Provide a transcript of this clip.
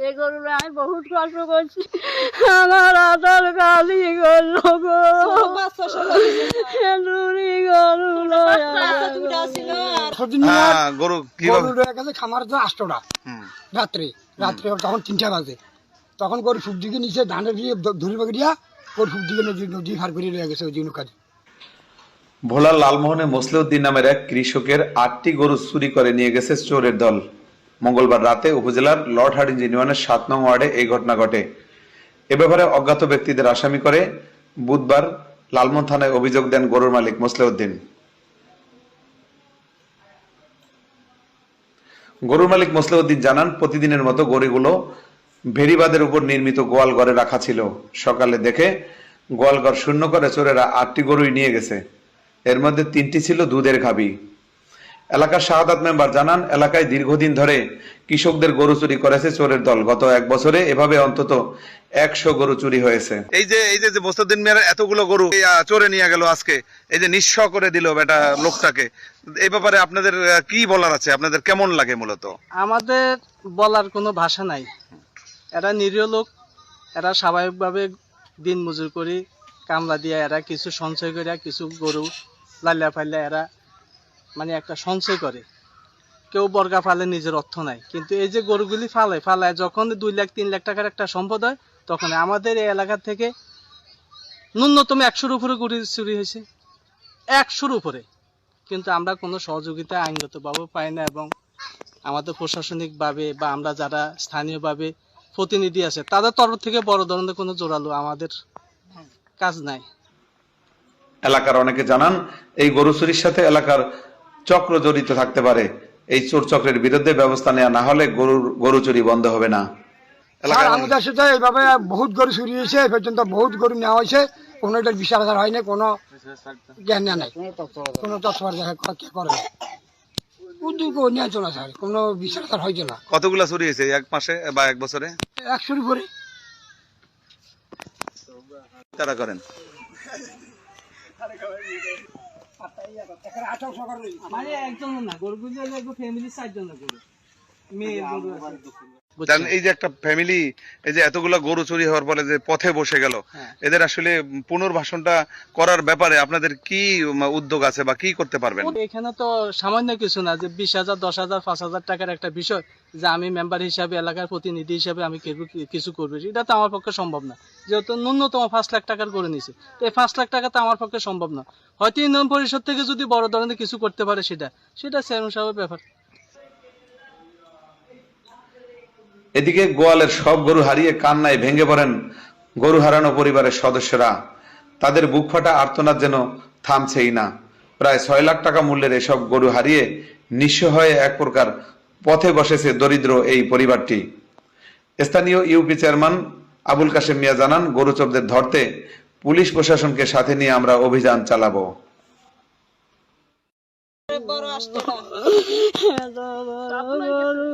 এই আমি বহুত কষ্ট করছি। আমার করল গো। লুরি গরু হ্যাঁ গরু খামার রাত্রে রাত্রে তখন তিনটা বাজে। তখন গরু সবজিকে নিচে ধানের দিয়ে ধরে পাকে দিয়া গরু সবজিকে নদী করে রয়ে গেছে ওই দিন কাজে ভোলার লালমোহনে মোসলেউদ্দিন নামের এক কৃষকের আটটি গরু চুরি করে নিয়ে গেছে চোরের দল। মঙ্গলবার রাতে উপজেলার লর্ডহার্ডিং ইউনিয়নের সাত নং ওয়ার্ডে এই ঘটনা ঘটে। এ ব্যাপারে অজ্ঞাত ব্যক্তিদের আসামি করে বুধবার লালমোহন থানায় অভিযোগ দেন গরুর মালিক মোসলেউদ্দিন। গরুর মালিক মোসলেউদ্দিন জানান, প্রতিদিনের মতো গরুগুলো ভেরিবাদের উপর নির্মিত গোয়াল ঘরে রাখা ছিল। সকালে দেখে গোয়াল ঘর শূন্য করে চোরেরা আটটি গরুই নিয়ে গেছে। এর মধ্যে তিনটি ছিল দুধের গাভী এলাকার শাহাদাত মেম্বার জানান এলাকায় দীর্ঘদিন ধরে কৃষকদের গরু চুরি করেছে চোরের দল। গত এক বছরে এভাবে অন্তত একশো গরু চুরি হয়েছে। এই যে এই যে যে মোস্তাদ্দিন মিয়ার এতগুলো গরু চোরে নিয়ে গেল আজকে এই যে নিঃস্ব করে দিল বেটা লোকটাকে এই ব্যাপারে আপনাদের কি বলার আছে? আপনাদের কেমন লাগে মূলত? আমাদের বলার কোনো ভাষা নাই। এরা নিরীহ লোক এরা স্বাভাবিকভাবে দিন মজুর করি কামলা দিয়ে এরা কিছু সঞ্চয় করে কিছু গরু লাল্লা ফাল্লা এরা মানে একটা সঞ্চয় করে। কেউ বর্গা ফালে নিজের অর্থ নাই। কিন্তু এই যে গরুগুলি ফালে, ফালায় যখন দুই লাখ, তিন লাখ টাকার একটা সম্পদ হয়, তখন আমাদের এই এলাকা থেকে ন্যূনতম একশোর উপরে গরু চুরি হয়েছে। একশোর উপরে। কিন্তু আমরা কোনো সহযোগিতা আইনগতভাবে পাই না এবং আমাদের প্রশাসনিকভাবে বা আমরা যারা স্থানীয়ভাবে প্রতিনিধি আছে, তাদের তরফ থেকে বড় ধরনের কোনো জোরালো আমাদের কাজ নাই। এলাকার অনেকে জানান, এই গরু চুরির সাথে এলাকার চক্র জড়িত থাকতে পারে। এই চোর চক্রের বিরুদ্ধে ব্যবস্থা নেওয়া না হলে গরুর গরু চুরি বন্ধ হবে না। আর আমাদের সাথে এইভাবে বহুত গরু চুরি হয়েছে এই পর্যন্ত বহুত গরু নেওয়া হয়েছে। কোনো এটার বিচার আচার হয়নি কোনো জ্ঞান নাই। কোনো তৎপর করে না উদ্যোগ নিয়ে চলা কোনো বিচার আচার হয়েছে না। কতগুলা চুরি হয়েছে এক মাসে বা এক বছরে? একশোর উপরে। তারা করেন। মানে একজন না গরুগুলি ফ্যামিলি চারজন গরু গরু। এই যে একটা ফ্যামিলি এই যে এতগুলো গরু চুরি হওয়ার ফলে যে পথে বসে গেল হ্যাঁ। এদের আসলে পুনর্বাসনটা করার ব্যাপারে আপনাদের কি উদ্যোগ আছে বা কি করতে পারবেন? এখানে তো সামান্য কিছু না যে বিশ হাজার দশ হাজার পাঁচ হাজার টাকার একটা বিষয় যে আমি মেম্বার হিসাবে এলাকার প্রতিনিধি হিসাবে আমি কিছু করব। এটা তো আমার পক্ষে সম্ভব না। যেহেতু ন্যূনতম পাঁচ লাখ টাকার করে নিছে। তো এই পাঁচ লাখ টাকা তো আমার পক্ষে সম্ভব না। হয়তো ইউনিয়ন পরিষদ থেকে যদি বড় ধরনের কিছু করতে পারে সেটা সেটা চেয়ারম্যান সাহেবের ব্যাপার। এদিকে গোয়ালের সব গরু হারিয়ে কান্নায় ভেঙে পড়েন গরু হারানো পরিবারের সদস্যরা। তাদের বুক ফাটা আর্তনাদ যেন থামছেই না। প্রায় ছয় লাখ টাকা মূল্যের এসব গরু হারিয়ে নিঃস্ব হয়ে এক প্রকার পথে বসেছে দরিদ্র এই পরিবারটি। স্থানীয় ইউপি চেয়ারম্যান আবুল কাশেম মিয়া জানান গরু চোরদের ধরতে পুলিশ প্রশাসনকে সাথে নিয়ে আমরা অভিযান চালাবো। গরু